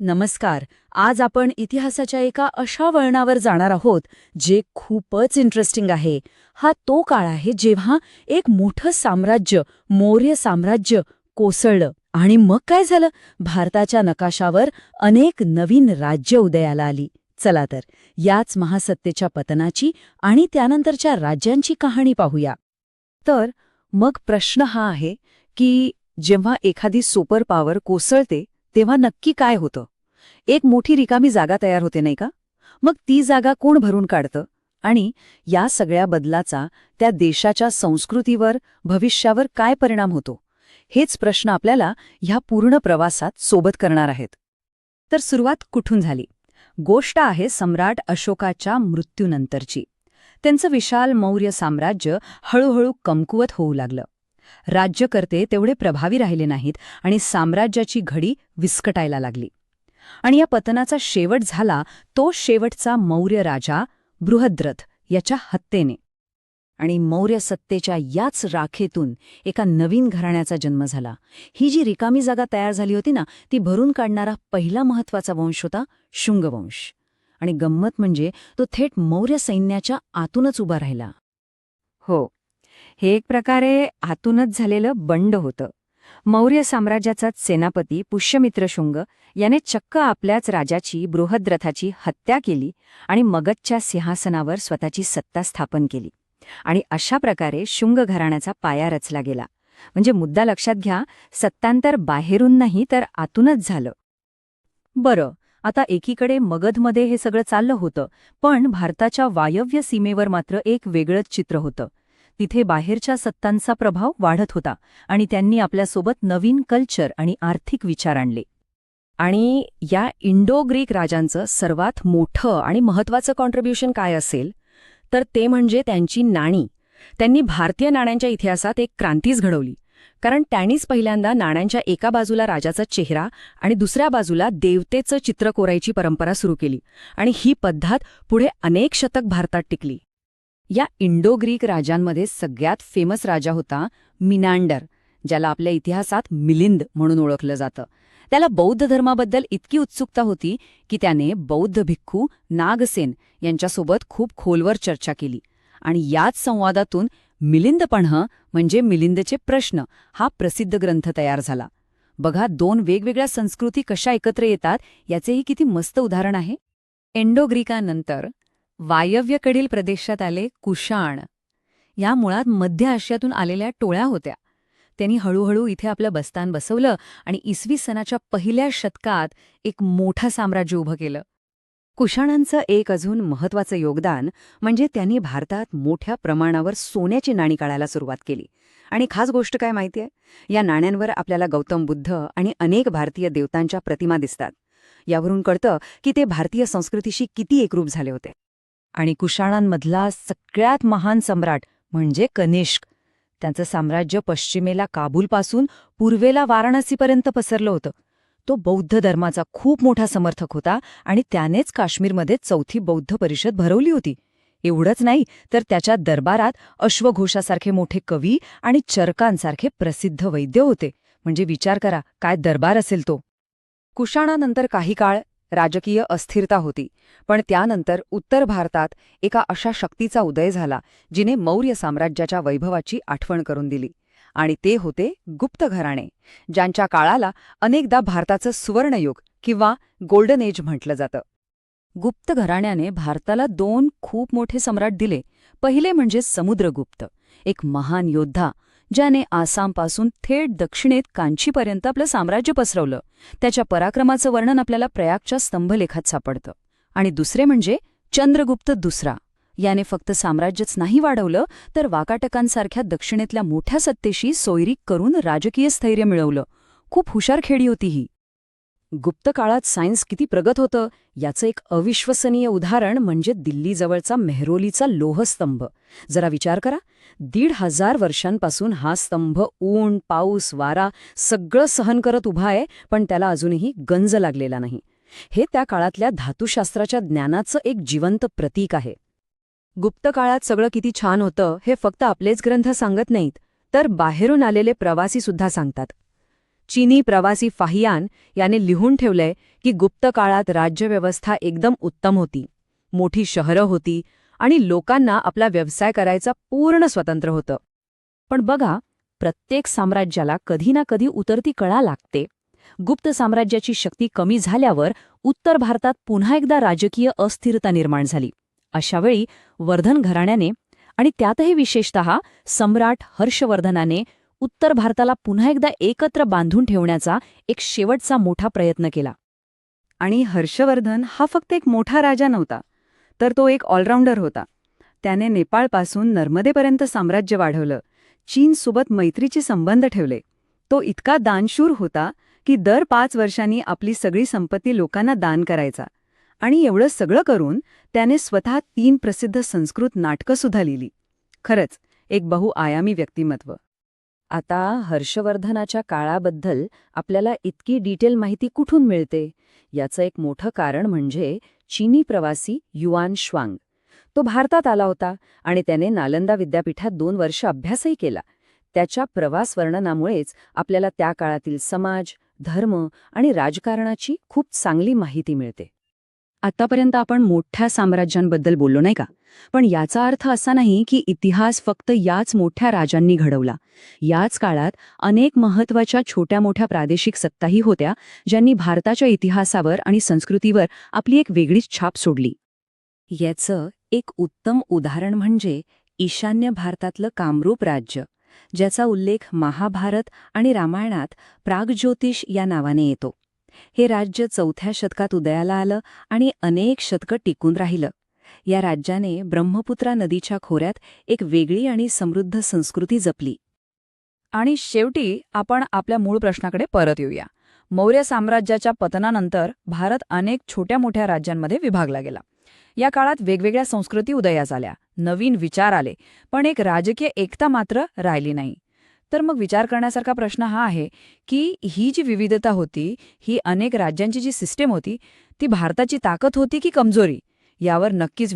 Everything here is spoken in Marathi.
नमस्कार. आज आपण इतिहासाच्या एका अशा वळणावर जाणार आहोत जे खूपच इंटरेस्टिंग आहे. हा तो काळ आहे जेव्हा एक मोठं साम्राज्य मौर्य साम्राज्य कोसळलं. आणि मग काय झालं? भारताच्या नकाशावर अनेक नवीन राज्य उदयाला आली. चला तर याच महासत्तेच्या पतनाची आणि त्यानंतरच्या राज्यांची कहाणी पाहूया. तर मग प्रश्न हा आहे की जेव्हा एखादी सुपर पॉवर कोसळते तेव्हा नक्की काय होतं? एक मोठी रिकामी जागा तयार होते नाही का? मग ती जागा कोण भरून काढतं? आणि या सगळ्या बदलाचा त्या देशाच्या संस्कृतीवर भविष्यावर काय परिणाम होतो? हेच प्रश्न आपल्याला ह्या पूर्ण प्रवासात सोबत करणार आहेत. तर सुरुवात कुठून झाली? गोष्ट आहे सम्राट अशोकाच्या मृत्यूनंतरची. त्यांचं विशाल मौर्य साम्राज्य हळूहळू कमकुवत होऊ लागलं. राज्यकर्ते तेवढे प्रभावी राहिले नाहीत आणि साम्राज्याची घडी विस्कटायला लागली. आणि या पतनाचा शेवट झाला तो शेवटचा मौर्य राजा बृहद्रथ याच्या हत्येने. आणि मौर्य सत्तेच्या याच राखेतून एका नवीन घराण्याचा जन्म झाला. ही जी रिकामी जागा तयार झाली होती ना ती भरून काढणारा पहिला महत्त्वाचा वंश होता शुंगवंश. आणि गंमत म्हणजे तो थेट मौर्य सैन्याच्या आतूनच उभा राहिला. हो हे एक प्रकारे आतूनच झालेलं बंड होतं. मौर्य साम्राज्याचाच सेनापती पुष्यमित्र शुंग याने चक्क आपल्याच राजाची बृहद्रथाची हत्या केली आणि मगधच्या सिंहासनावर स्वतःची सत्ता स्थापन केली. आणि अशा प्रकारे शुंग घराण्याचा पाया रचला गेला. म्हणजे मुद्दा लक्षात घ्या सत्तांतर बाहेरून नाही तर आतूनच झालं. बरं आता एकीकडे मगधमध्ये हे सगळं चाललं होतं पण भारताच्या वायव्य सीमेवर मात्र एक वेगळंच चित्र होतं. तिथे बाहेरच्या सत्तांचा प्रभाव वाढत होता आणि त्यांनी आपल्यासोबत नवीन कल्चर आणि आर्थिक विचार आणले. आणि या इंडो ग्रीक राजांचं सर्वात मोठं आणि महत्वाचं कॉन्ट्रीब्युशन काय असेल? तर ते म्हणजे त्यांची नाणी. त्यांनी भारतीय नाण्यांच्या इतिहासात एक क्रांतीच घडवली. कारण त्यांनीच पहिल्यांदा नाण्यांच्या एका बाजूला राजाचा चेहरा आणि दुसऱ्या बाजूला देवतेचं चित्र कोरायची परंपरा सुरू केली. आणि ही पद्धत पुढे अनेक शतक भारतात टिकली. या इंडो ग्रीक राजांमध्ये सगळ्यात फेमस राजा होता मिनांडर ज्याला आपल्या इतिहासात मिलिंद म्हणून ओळखलं जातं. त्याला बौद्ध धर्माबद्दल इतकी उत्सुकता होती की त्याने बौद्ध भिक्खू नागसेन यांच्यासोबत खूप खोलवर चर्चा केली. आणि याच संवादातून मिलिंदपण्ह म्हणजे मिलिंदचे प्रश्न हा प्रसिद्ध ग्रंथ तयार झाला. बघा दोन वेगवेगळ्या संस्कृती कशा एकत्र येतात याचेही किती मस्त उदाहरण आहे. एंडो ग्रीकानंतर वायव्यकडील प्रदेशात आले कुशाण या मुळात मध्य आशियातून आलेल्या टोळ्या होत्या. त्यांनी हळूहळू इथे आपलं बस्तान बसवलं आणि इसवी सणाच्या पहिल्या शतकात एक मोठं साम्राज्य उभं केलं. कुशाणांचं एक अजून महत्वाचं योगदान म्हणजे त्यांनी भारतात मोठ्या प्रमाणावर सोन्याची नाणी काढायला सुरुवात केली. आणि खास गोष्ट काय माहितीये या नाण्यांवर आपल्याला गौतम बुद्ध आणि अनेक भारतीय देवतांच्या प्रतिमा दिसतात. यावरून कळतं की ते भारतीय संस्कृतीशी किती एकरूप झाले होते. आणि कुशाणांमधला सगळ्यात महान सम्राट म्हणजे कनिष्क. त्यांचं साम्राज्य पश्चिमेला काबूलपासून पूर्वेला वाराणसीपर्यंत पसरलं होतं. तो बौद्ध धर्माचा खूप मोठा समर्थक होता आणि त्यानेच काश्मीरमध्ये चौथी बौद्ध परिषद भरवली होती. एवढंच नाही तर त्याच्या दरबारात अश्वघोषासारखे मोठे कवी आणि चरकांसारखे प्रसिद्ध वैद्य होते. म्हणजे विचार करा काय दरबार असेल तो? कुशाणानंतर काही काळ राजकीय अस्थिरता होती. पण त्यानंतर उत्तर भारतात एका अशा शक्तीचा उदय झाला जिने मौर्य साम्राज्याच्या वैभवाची आठवण करून दिली. आणि ते होते गुप्त घराणे ज्यांच्या काळाला अनेकदा भारताचं सुवर्णयुग किंवा गोल्डन एज म्हटलं जातं. गुप्त घराण्याने भारताला दोन खूप मोठे सम्राट दिले. पहिले म्हणजे समुद्रगुप्त एक महान योद्धा ज्याने आसामपासून थेट दक्षिणेत कांचीपर्यंत आपलं साम्राज्य पसरवलं. त्याच्या पराक्रमाचं वर्णन आपल्याला प्रयागच्या स्तंभलेखात सापडतं. आणि दुसरे म्हणजे चंद्रगुप्त दुसरा. याने फक्त साम्राज्यच नाही वाढवलं तर वाकाटकांसारख्या दक्षिणेतल्या मोठ्या सत्तेशी सोयरीक करून राजकीय स्थैर्य मिळवलं. खूप हुशार खेडी होती ही. गुप्त काळात सायन्स किती प्रगत होतं याचं एक अविश्वसनीय उदाहरण म्हणजे दिल्लीजवळचा मेहरोलीचा लोहस्तंभ. जरा विचार करा दीड हजार वर्षांपासून हा स्तंभ ऊन पाऊस वारा सगळं सहन करत उभा आहे पण त्याला अजूनही गंज लागलेला नाही. हे त्या काळातल्या धातुशास्त्राच्या ज्ञानाचं एक जिवंत प्रतीक आहे. गुप्त काळात सगळं किती छान होतं हे फक्त आपलेच ग्रंथ सांगत नाहीत तर बाहेरून आलेले प्रवासीसुद्धा सांगतात. चीनी प्रवासी फाहियान याने लिहून ठेवलंय की गुप्त काळात राज्यव्यवस्था एकदम उत्तम होती. मोठी शहरं होती आणि लोकांना आपला व्यवसाय करायचा पूर्ण स्वतंत्र होतं. पण बघा प्रत्येक साम्राज्याला कधी ना कधी उतरती कळा लागते. गुप्त साम्राज्याची शक्ती कमी झाल्यावर उत्तर भारतात पुन्हा एकदा राजकीय अस्थिरता निर्माण झाली. अशावेळी वर्धन घराण्याने आणि त्यातही विशेषत सम्राट हर्षवर्धनाने उत्तर भारताला पुन्हा एकदा एकत्र बांधून ठेवण्याचा एक शेवटचा मोठा प्रयत्न केला. आणि हर्षवर्धन हा फक्त एक मोठा राजा नव्हता तर तो एक ऑलराऊंडर होता. त्याने नेपाळपासून नर्मदेपर्यंत साम्राज्य वाढवलं चीनसोबत मैत्रीचे संबंध ठेवले. तो इतका दानशूर होता की दर पाच वर्षांनी आपली सगळी संपत्ती लोकांना दान करायचा. आणि एवढं सगळं करून त्याने स्वतः तीन प्रसिद्ध संस्कृत नाटकंसुद्धा लिहिली. खरंच एक बहुआयामी व्यक्तिमत्व. आता हर्षवर्धनाच्या काळाबद्दल आपल्याला इतकी डिटेल माहिती कुठून मिळते? याचं एक मोठं कारण म्हणजे चीनी प्रवासी युआन श्वांग. तो भारतात आला होता आणि त्याने नालंदा विद्यापीठात दोन वर्ष अभ्यासही केला. त्याच्या प्रवास वर्णनामुळेच आपल्याला त्या काळातील समाज धर्म आणि राजकारणाची खूप चांगली माहिती मिळते. आतापर्यंत आपण मोठ्या साम्राज्यांबद्दल बोललो नाही का? पण याचा अर्थ असा नाही की इतिहास फक्त याच मोठ्या राजांनी घडवला. याच काळात अनेक महत्त्वाच्या छोट्या मोठ्या प्रादेशिक सत्ताही होत्या ज्यांनी भारताच्या इतिहासावर आणि संस्कृतीवर आपली एक वेगळीच छाप सोडली. याचं एक उत्तम उदाहरण म्हणजे ईशान्य भारतातलं कामरूप राज्य ज्याचा उल्लेख महाभारत आणि रामायणात प्रागज्योतिष या नावाने येतो. हे राज्य चौथ्या शतकात उदयाला आलं आणि अनेक शतकं टिकून राहिलं. या राज्याने ब्रह्मपुत्रा नदीच्या खोऱ्यात एक वेगळी आणि समृद्ध संस्कृती जपली. आणि शेवटी आपण आपल्या मूळ प्रश्नाकडे परत येऊया. मौर्य साम्राज्याच्या पतनानंतर भारत अनेक छोट्या मोठ्या राज्यांमध्ये विभागला गेला. या काळात वेगवेगळ्या संस्कृती उदयास आल्या नवीन विचार आले पण एक राजकीय एकता मात्र राहिली नाही. तर मग विचार करण्यासारखा प्रश्न हा आहे की ही जी विविधता होती ही अनेक राज्यांची जी सिस्टीम होती ती भारताची ताकद होती की कमजोरी? यावर नक्कीच